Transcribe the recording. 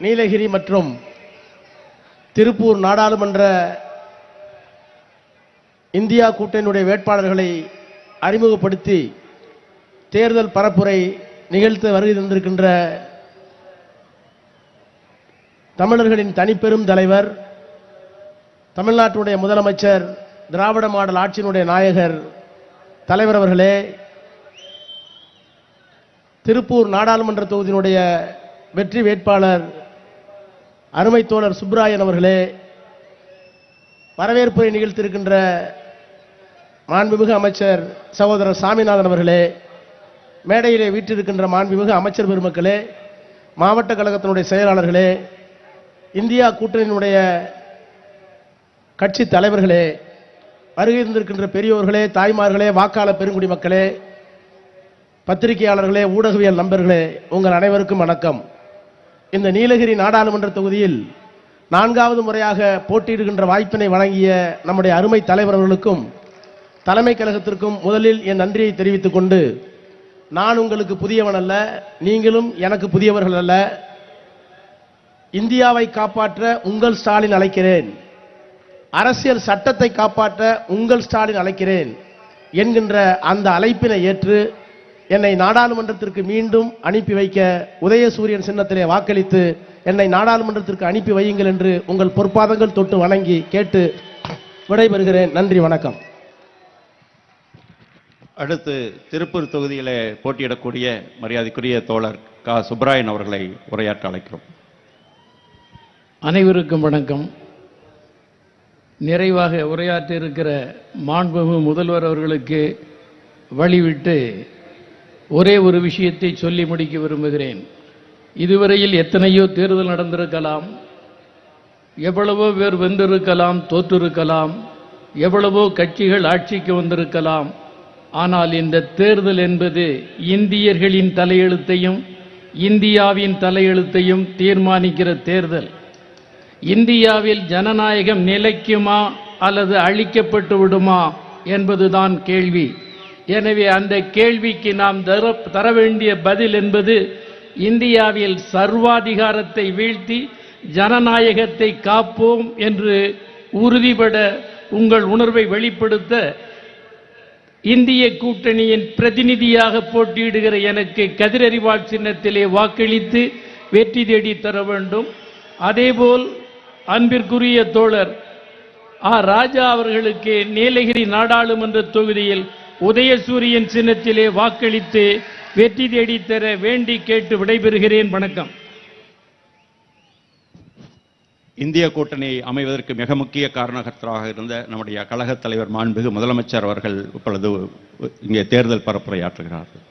நீலகிரி மற்றும் திருப்பூர் நாடாளுமன்ற இந்தியா கூட்டணியுடைய வேட்பாளர்களை அறிமுகப்படுத்தி தேர்தல் பரப்புரை நிகழ்த்த வருகை தந்திருக்கின்ற தமிழர்களின் தனிப்பெரும் தலைவர் தமிழ்நாட்டுடைய முதலமைச்சர் திராவிட மாடல் ஆட்சியினுடைய நாயகர் தலைவர் அவர்களே திருப்பூர் நாடாளுமன்ற தொகுதியினுடைய வெற்றி வேட்பாளர் அருமை தோழர் சுப்ராயன் அவர்களே வரவேற்புரை நிகழ்த்திருக்கின்ற மாண்புமிகு அமைச்சர் சகோதரர் சாமிநாதன் அவர்களே மேடையிலே வீற்றிருக்கின்ற மாண்புமிகு அமைச்சர் பெருமக்களே மாவட்ட கழகத்தினுடைய செயலாளர்களே இந்தியா கூட்டணியினுடைய கட்சி தலைவர்களே வருகை இருந்திருக்கின்ற பெரியோர்களே தாய்மார்களே வாக்காளர் பெருங்குடி மக்களே பத்திரிகையாளர்களே ஊடகவியல் நண்பர்களே உங்கள் அனைவருக்கும் வணக்கம். இந்த நீலகிரி நாடாளுமன்ற தொகுதியில் நான்காவது முறையாக போட்டியிடுகின்ற வாய்ப்பினை வழங்கிய நம்முடைய அருமை தலைவர்களுக்கும் தலைமை கழகத்திற்கும் முதலில் என் நன்றியை தெரிவித்துக் கொண்டு நான் உங்களுக்கு புதியவன் அல்ல நீங்களும் எனக்கு புதியவர்கள் அல்ல இந்தியாவை காப்பாற்ற உங்கள் ஸ்டாலின் அழைக்கிறேன் அரசியல் சட்டத்தை காப்பாற்ற உங்கள் ஸ்டாலின் அழைக்கிறேன் என்கின்ற அந்த அழைப்பினை ஏற்று என்னை நாடாளுமன்றத்திற்கு மீண்டும் அனுப்பி வைக்க உதயசூரியன் சின்னத்திலே வாக்களித்து என்னை நாடாளுமன்றத்திற்கு அனுப்பி வையுங்கள் என்று உங்கள் பொற்பாதங்கள் தொட்டு வணங்கி கேட்டு விடைபெறுகிறேன். நன்றி வணக்கம். அடுத்து திருப்பூர் தொகுதியிலே போட்டியிடக்கூடிய மரியாதைக்குரிய தோழர் கா. சுப்ராயன் அவர்களை உரையாற்ற அழைக்கிறோம். அனைவருக்கும் வணக்கம். நிறைவாக உரையாற்ற இருக்கிற மாண்புமிகு முதல்வர் அவர்களுக்கு வழிவிட்டு ஒரே ஒரு விஷயத்தை சொல்லி முடிக்க விரும்புகிறேன். இதுவரையில் எத்தனையோ தேர்தல் நடந்திருக்கலாம். எவ்வளவோ பேர் வென்றிருக்கலாம் தோற்றிருக்கலாம். எவ்வளவோ கட்சிகள் ஆட்சிக்கு வந்திருக்கலாம். ஆனால் இந்த தேர்தல் என்பது இந்தியர்களின் தலையெழுத்தையும் இந்தியாவின் தலையெழுத்தையும் தீர்மானிக்கிற தேர்தல். இந்தியாவில் ஜனநாயகம் நிலைக்குமா அல்லது அழிக்கப்பட்டு விடுமா என்பதுதான் கேள்வி. எனவே அந்த கேள்விக்கு நாம் தர தர வேண்டிய பதில் என்பது இந்தியாவில் சர்வாதிகாரத்தை வீழ்த்தி ஜனநாயகத்தை காப்போம் என்று உறுதிபட உங்கள் உணர்வை வெளிப்படுத்த இந்திய கூட்டணியின் பிரதிநிதியாக போட்டியிடுகிற எனக்கு கதிரறிவாள் சின்னத்திலே வாக்களித்து வெற்றி தேடி தர வேண்டும். அதேபோல் அன்பிற்குரிய தோழர் ஆ ராஜா அவர்களுக்கு நீலகிரி நாடாளுமன்ற தொகுதியில் உதயசூரியன் சின்னத்திலே வாக்களித்து வெற்றி தேடி தர வேண்டி கேட்டு விடைபெறுகிறேன். வணக்கம். இந்திய கூட்டணி அமைவதற்கு மிக முக்கிய காரணகர்த்தராக இருந்த நம்முடைய கழகத் தலைவர் மாண்புமிகு முதலமைச்சர் அவர்கள் இப்பொழுது இங்கே தேர்தல் பரப்புரையாற்றுகிறார்கள்